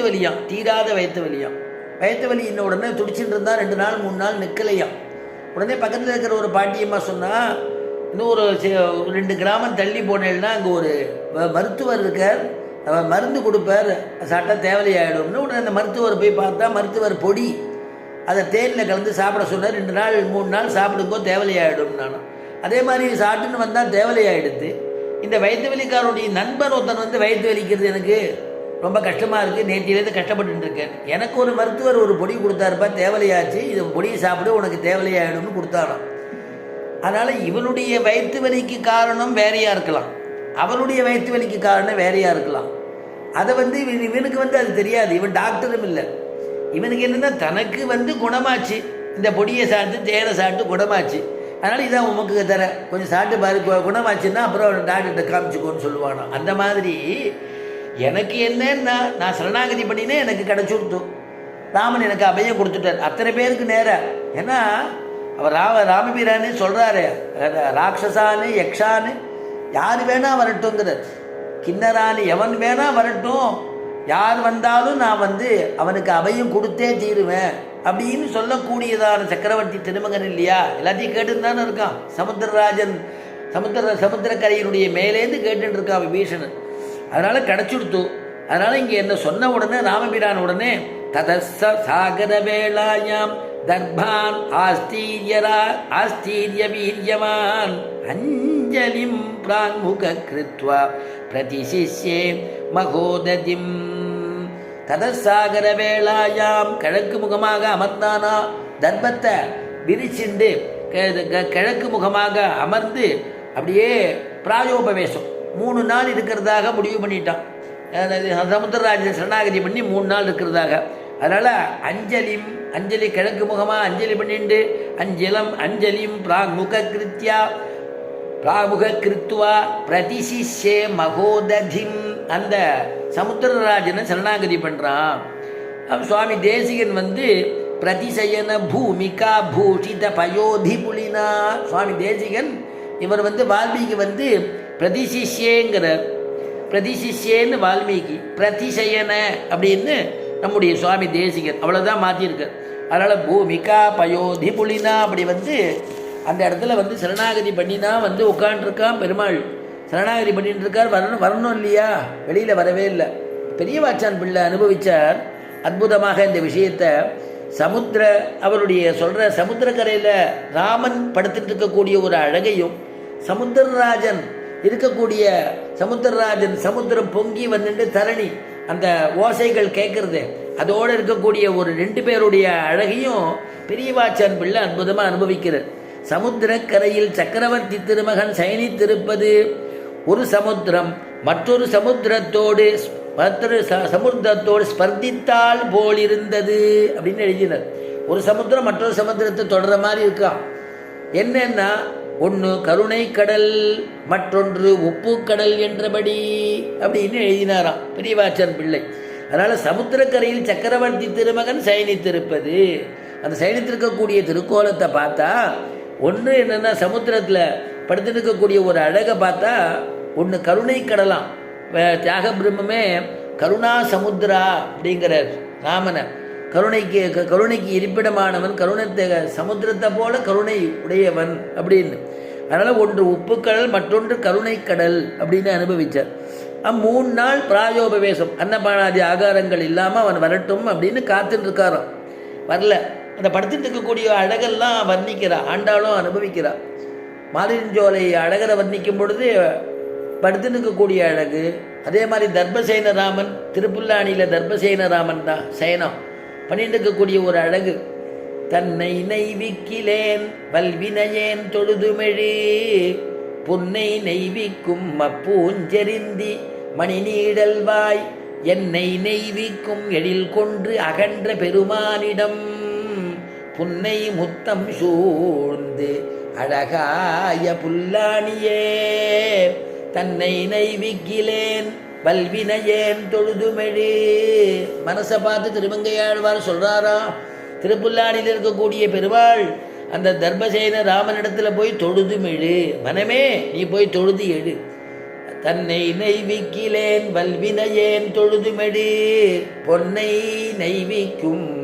வயிற்று வலியாம் தீராத வயிற்று வலியாம் வயிற்று வலி இன்ன உடனே துடிச்சுட்டு இருந்தால் ரெண்டு நாள் மூணு நாள் நிற்கலையாம் உடனே பக்கத்தில் இருக்கிற ஒரு பாட்டியம்மா சொன்னால் இன்னும் ஒரு ஒரு ரெண்டு கிராமம் தள்ளி போனேன்னா அங்கே ஒரு மருத்துவர் இருக்கார். அவர் மருந்து கொடுப்பார். சாப்பிட்டா தேவையாயிடும்னு உடனே அந்த மருத்துவர் போய் பார்த்தா மருத்துவர் பொடி. அதை தேனில் கலந்து சாப்பிட சொன்னார். ரெண்டு நாள் மூணு நாள் சாப்பிடும்போது தேவலையாயிடும் நானும் அதே மாதிரி சாப்பிட்டுன்னு வந்தால் தேவலையாயிடுது. இந்த வயிற்று வலிக்காரனுடைய நண்பர் ஒருத்தன் வந்து வயிற்று வலிக்கிறது எனக்கு ரொம்ப கஷ்டமாக இருக்குது நேற்றிலேருந்து கஷ்டப்பட்டு இருக்கேன் எனக்கு ஒரு மருத்துவர் ஒரு பொடி கொடுத்தாருப்பா தேவலையாச்சு. இது பொடியை சாப்பிட உனக்கு தேவலையாயிடும்னு கொடுத்தாராம். அதனால் இவனுடைய வயிற்று வலிக்கு காரணம் வேறையாக இருக்கலாம். அவனுடைய வயிற்று வலிக்கு காரணம் வேறையாக இருக்கலாம். அதை வந்து இவன் இவனுக்கு வந்து அது தெரியாது. இவன் டாக்டரும் இல்லை. இவனுக்கு என்னன்னா தனக்கு வந்து குணமாச்சு. இந்த பொடியை சாப்பிட்டு தேனை சாப்பிட்டு குணமாச்சு. அதனால் இதான் உமக்கு தர. கொஞ்சம் சாப்பிட்டு பாரு குணமாச்சுன்னா அப்புறம் டாக்டர்கிட்ட காமிச்சுக்கோன்னு சொல்லுவானோ அந்த மாதிரி எனக்கு என்னன்னா நான் சரணாகதி பண்ணினே எனக்கு கிடச்சி கொடுத்தோம் ராமன் எனக்கு அபயம் கொடுத்துட்டார். அத்தனை பேருக்கு நேரம் ஏன்னா அவர் ராம ராமபீரானே சொல்கிறாரு ராட்சசானு யக்ஷானு யார் வேணால் வரட்டுங்கிறார் கிண்ணரானு எவன் வேணால் வரட்டும். யார் வந்தாலும் நான் வந்து அவனுக்கு அபயம் கொடுத்தே தீருவேன். அப்படின்னு சொல்லக்கூடியதான சக்கரவர்த்தி திருமகன் இல்லையா? எல்லாத்தையும் கேட்டுன்னு தானே இருக்கான். சமுத்திரராஜன் சமுத்திர சமுத்திரக்கரையினுடைய மேலேருந்து கேட்டுட்டு இருக்கான் விபீஷணன். அதனால் கிடச்சிடுத்து. அதனால் இங்கே என்ன சொன்ன உடனே ராமபிரான் உடனே ததச சாகர வேளாயாம் தர்பான் ஆஸ்தீரியரா ஆஸ்தீரிய வீரியவான் அஞ்சலிம் பிராங்முக கிருத்வா பிரதிசிஷ்யே மகோததிம். ததசாகர வேளாயாம் கிழக்கு முகமாக அமர்ந்தானா? தர்பத்தை விரிச்சிண்டு க- கிழக்கு முகமாக அமர்ந்து அப்படியே பிராயோபவேசம். மூணு நாள் இருக்கிறதாக முடிவு பண்ணிட்டான். அதாவது சமுத்திரராஜன் சரணாகதி பண்ணி மூணு நாள் இருக்கிறதாக. அதனால் அஞ்சலிம் அஞ்சலி கிழக்கு முகமாக அஞ்சலி பண்ணிண்டு அஞ்சலம் அஞ்சலியும் பிராமுக கிருத்தியா பிராமுக கிருத்துவா பிரதிசிஷே மகோததிம். அந்த சமுத்திரராஜனை சரணாகதி பண்ணுறான் சுவாமி தேசிகன் வந்து பிரதிசயன பூமிகா பூஷித பயோதி புலினா சுவாமி தேசிகன் இவர் வந்து வால்மீகி வந்து பிரதிசிஷ்யேங்கிறார் பிரதிசிஷ்யேன்னு வால்மீகி பிரதிசயன அப்படின்னு நம்முடைய சுவாமி தேசிகர் அவ்வளோதான் மாற்றியிருக்கார் அதனால் பூமிகா பயோதி புலினா அப்படி வந்து அந்த இடத்துல வந்து சரணாகதி பண்ணினா வந்து உட்காண்ட்ருக்கான் பெருமாள். சரணாகதி பண்ணிட்டு இருக்கார் வரணும் வரணும் இல்லையா? வெளியில் வரவே இல்லை. பெரிய வாச்சான் பிள்ளை அனுபவித்தார் அற்புதமாக இந்த விஷயத்தை சமுத்திர அவருடைய சொல்கிற சமுத்திரக்கரையில் ராமன் படுத்துட்டு இருக்கக்கூடிய ஒரு அழகையும் சமுத்திரராஜன் இருக்கக்கூடிய சமுத்திரராஜன் சமுத்திரம் பொங்கி வந்துட்டு தரணி அந்த ஓசைகள் கேட்கறது. அதோடு இருக்கக்கூடிய ஒரு ரெண்டு பேருடைய அழகையும் பெரியவாச்சான் பிள்ளை அற்புதமாக அனுபவிக்கிறார். சமுத்திரக்கரையில் சக்கரவர்த்தி திருமகன் சயனித்திருப்பது ஒரு சமுத்திரம் மற்றொரு சமுத்திரத்தோடு மற்றொரு ச- சமுத்திரத்தோடு ஸ்பர்தித்தால் போலிருந்தது அப்படின்னு எழுதினார். ஒரு சமுத்திரம் மற்றொரு சமுத்திரத்தை தொடர மாதிரி இருக்கான் என்னன்னா ஒன்று கருணை கடல் மற்றொன்று உப்பு கடல் என்றபடி அப்படின்னு எழுதினாராம். பெரியவாச்சன் பிள்ளை. அதனால் சமுத்திரக்கரையில் சக்கரவர்த்தி திருமகன் சயனித்திருப்பது. அந்த சயனித்திருக்கக்கூடிய திருக்கோலத்தை பார்த்தா ஒன்று என்னென்னா சமுத்திரத்தில் படுத்துட்டு இருக்கக்கூடிய ஒரு அழகை பார்த்தா ஒன்று கருணை கடலாம். தியாக பிரம்மமே கருணா சமுத்திரா அப்படிங்கிற ராமனை. கருணைக்கு க- கருணைக்கு இருப்பிடமானவன் கருணத்தை சமுத்திரத்தை போல கருணை உடையவன் அப்படின்னு. அதனால் ஒன்று உப்புக்கடல் மற்றொன்று கருணைக்கடல் அப்படின்னு அனுபவித்தார் அஹ் மூணு நாள் பிராயோபவேசம். அன்னபானாதி ஆகாரங்கள் இல்லாமல் அவன் வரட்டும் அப்படின்னு காத்துட்டுருக்காராம் வரல. அந்த படுத்துட்டு இருக்கக்கூடிய அழகெல்லாம் வர்ணிக்கிறா. ஆண்டாளும் அனுபவிக்கிறா. மாலிஞ்சோலை அழகரை வர்ணிக்கும் பொழுது படுத்துட்டு இருக்கக்கூடிய அழகு. அதே மாதிரி தர்பசேன ராமன் தர்பசேனராமன் தர்பசேன ராமன் தான் சயனம் பண்ணிட்டு இருக்கக்கூடிய ஒரு அழகு. தன்னை நெய்விக்கிலேன் வல்வினையேன் தொழுதுமெழி. புன்னை நெய்விக்கும் அப்பூஞ்செறிந்தி மணி நீடல்வாய் என்னை நெய்விக்கும் எழில் கொன்று அகன்ற பெருமானிடம். புன்னை முத்தம் சூழ்ந்து அழகாய புல்லாணியே. தன்னை நெய்விக்கிலேன் வல்வினையேன் தொழுதுமெழி. மனசை பார்த்து திருமங்கையாழ்வார் சொல்கிறாராம் திருப்புல்லானியில் இருக்கக்கூடிய பெருமாள் அந்த தர்மசேன ராமனிடத்தில் போய் தொழுதுமெழு. மனமே நீ போய் தொழுது எழு. தன்னை நெய்விக்கிலேன் வல்வினையேன் தொழுதுமெடு பொன்னை நெய்விக்கும்